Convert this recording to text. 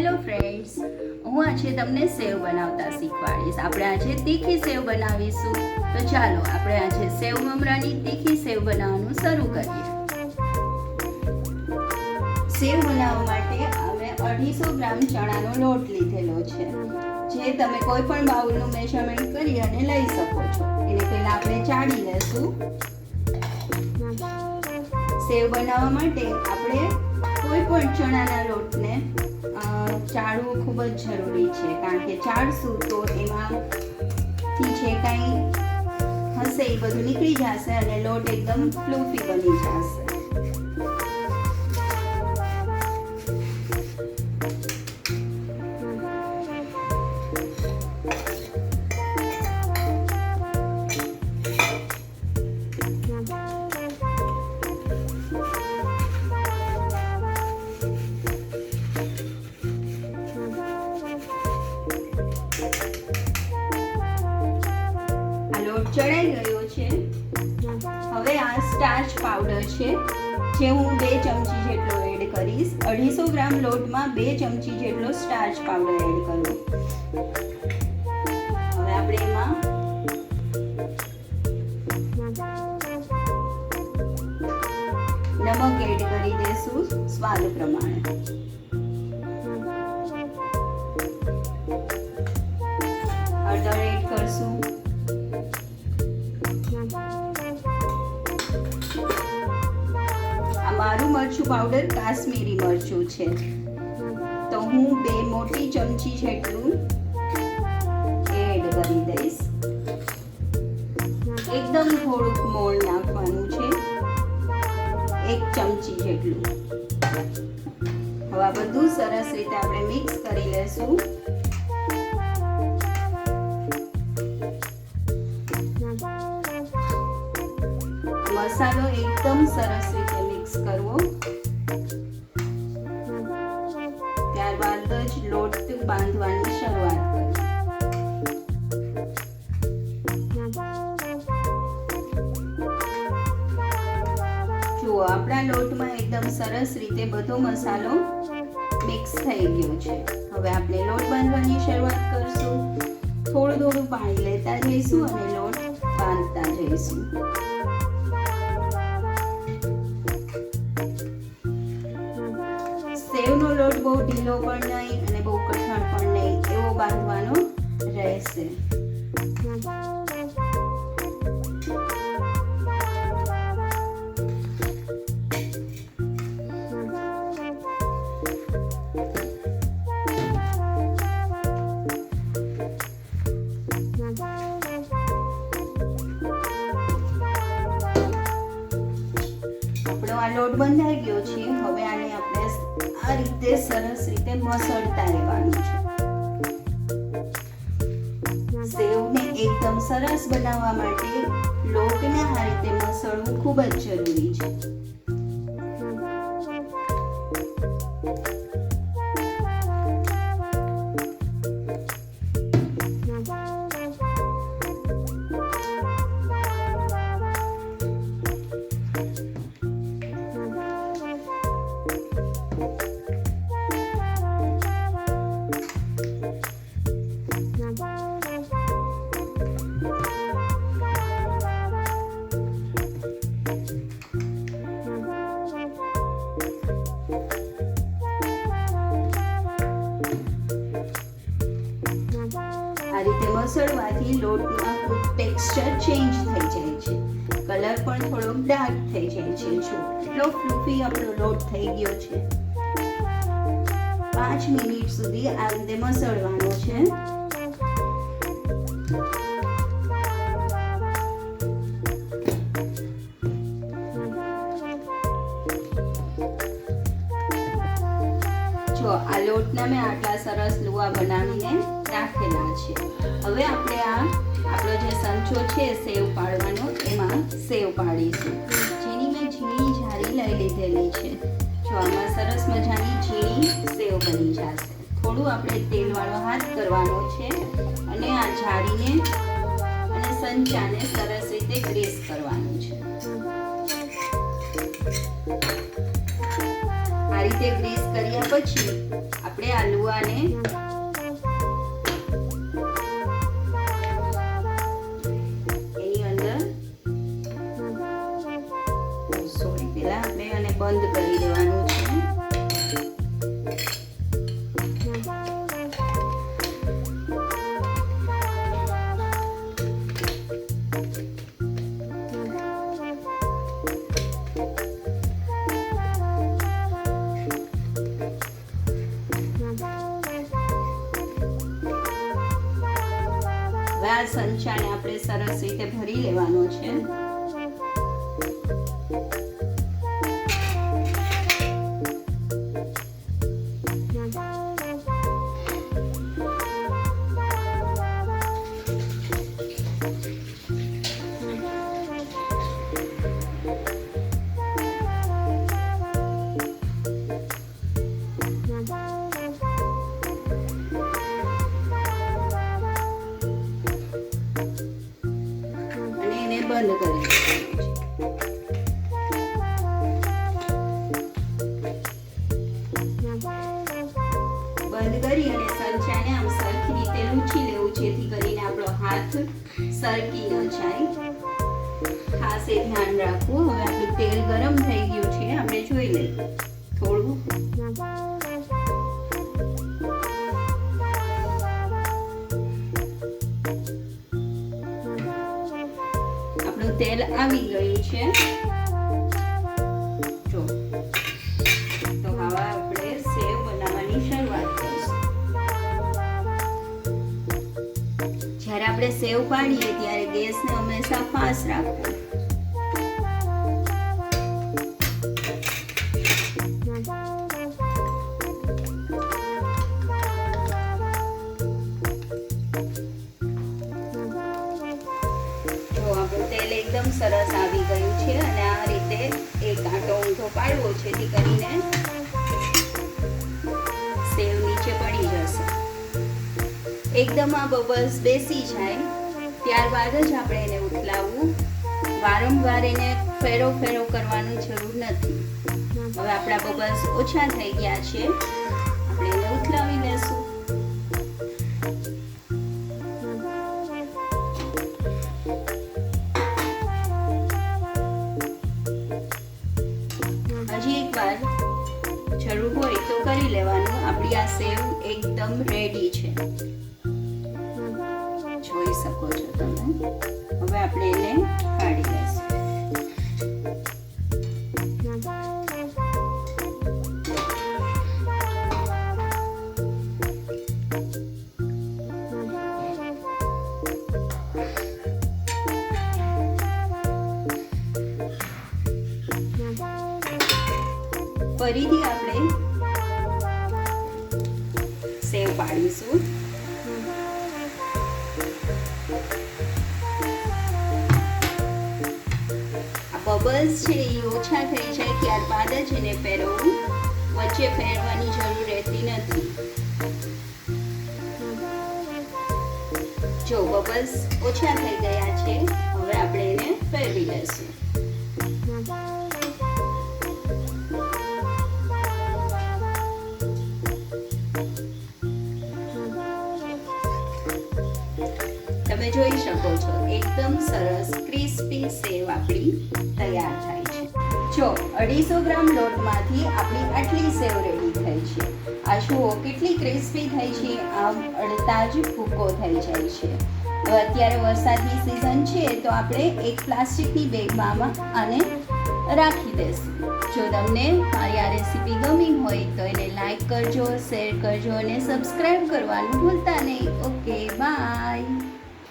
Hello friends હું આજે તમને સેવ બનાવતા શીખવાડીશ. આપણે આજે તીખી સેવ બનાવીશું. તો ચાલો, આપણે આજે સેવ મમરાની તીખી સેવ બનાવવાનું શરૂ કરીએ. સેવ બનાવવા માટે અમે અઢીસો ગ્રામ ચણાનો લોટ લીધેલો છે, જે તમે કોઈ પણ બાઉલનું મેઝરમેન્ટ કરી અને લઈ શકો છો. એને પહેલાં આપણે ચાળી લેશું. સેવ બનાવવા માટે આપણે કોઈ પણ ચણાના લોટને ચાળવું ખૂબ જ જરૂરી છે, કારણ કે ચાળશું તો એમાંથી જે કાંઈ હશે એ બધું નીકળી જશે અને લોટ એકદમ ફ્લૂફી બની જશે. પાવડર છે, જે હું બે ચમચી જેટલો એડ કરીશ. અઢીસો ગ્રામ લોટમાં બે ચમચી જેટલો સ્ટાર્ચ પાવડર એડ કરું. હવે આપણે એમાં નમક એડ કરી દઈશું, સ્વાદ પ્રમાણે. પાવડર કાશ્મીરી મરચું છે. તો હું બે મોટી ચમચી જેટલું એડ કરી દઈશ. એકદમ થોડુંક મોણ નાખવાનું છે. એક ચમચી જેટલું. હવે બધું સરસ રીતે આપણે મિક્સ કરી લેશું. મસાલો એકદમ સરસ આપણા લોટમાં એકદમ સરસ રીતે બધો મસાલો મિક્સ થઈ ગયો છે. હવે આપણે લોટ બાંધવાની શરૂઆત કરશું. થોડું થોડું પાણી લેતા જઈશું અને લોટ બાંધતા જઈશું. સેવનો લોટ બહુ ઢીલો પણ નહીં અને બહુ કઠણ પણ નહીં. એવો બાંધવાનો રહેશે. લોટ બંધાઈ ગયો છે હવે આને આપણે આ રીતે સરસ રીતે મસળતા રહેવાનું છે. સેવને એકદમ સરસ બનાવવા માટે લોટને આ રીતે મસળવું ખૂબ જ જરૂરી છે. મસળવાથી લોટનો ટેક્સચર ચેન્જ થઈ જાય છે. કલર પણ થોડોક ડાર્ક થઈ જાય છે. જો એટલો ફ્લુફી આપણો લોટ થઈ ગયો છે. પાંચ મિનિટ સુધી આ રીતે મસળવાનો છે. આ લોટના મેં આટલા સરસ લુવા બનાવીને રાખેલા છે. હવે આપણે આ આપણો જે સંચો છે સેવ પાડવાનો, એમાં સેવ પાડીશું. જેની મેં ઝીણી જારી લઈ લીધેલી છે. જો આમાં સરસ મજાની ઝીણી સેવ બની જશે. થોડું આપણે તેલવાળો હાથ કરવાનો છે અને આ જારીને અને સંચાને સરસ રીતે ગ્રેસ કરવાનું રીતે ગ્રીસ કર્યા પછી આપણે આ હવે આ સંચાને આપણે સરસ રીતે ભરી લેવાનો છે. બંધ કરી અને સંચાને આમ સરખી રીતે લૂછી લેવું, જેથી કરીને આપણો હાથ સરકી ન જાય. ખાસ એ ધ્યાન રાખવું. હવે આપણું તેલ ગરમ થઈ ગયું છે, આપણે જોઈ લઈએ. તેલ આવી ગયું છે. જો, તો હવે આપણે સેવ બનાવવાની શરૂઆત કરીશું. જ્યારે આપણે સેવ પાડીએ ત્યારે ગેસને હંમેશા ફાસ્ટ રાખવો. સરસ આવી ગયું છે અને આ રીતે એક કાંટો ઊંધો પાડવો જેથી કરીને સેવ નીચે પડી જશે. એકદમ આ બબલ્સ બેસી જાય. ત્યારબાદ જ આપણે એને ઉથલાવવું. વારંવાર એને ફેરો ફેરો કરવાની જરૂર નથી. હવે આપણા બબલ્સ ઓછા થઈ ગયા છે. આપણે એને ઉથલાવી સેવ એકદમ રેડી છે. જોઈ શકો છો તમે. હવે આપણે એને કાઢી લઈશું. ફરીથી આપણે સેવ પાડીશું બબલ્સ છે, એ ઓછા થઈ જાય ત્યારબાદ જ એને ફેરવવું વચ્ચે ફેરવાની જરૂર રહેતી નથી. જો બબલ્સ ઓછા થઈ ગયા છે, હવે આપણે એને ફેરવી લેશું તમે જોઈ શકો છો, એકદમ સરસ ક્રિસ્પી સેવ આપણી તૈયાર થાય છે. જો અઢીસો ગ્રામ લોટમાંથી આપણી આટલી સેવ રેડી થઈ છે. આ જુઓ કેટલી ક્રિસ્પી થઈ છે, આમ અડતા જ ભૂકો થઈ જાય છે. અત્યારે વરસાદની સિઝન છે, તો આપણે એક પ્લાસ્ટિકની બેગમાં આને રાખી દેશું જો તમને મારી આ રેસીપી ગમી હોય, તો એને લાઈક કરજો શેર કરજો અને સબસ્ક્રાઈબ કરવાનું ભૂલતા નહીં. Okay bye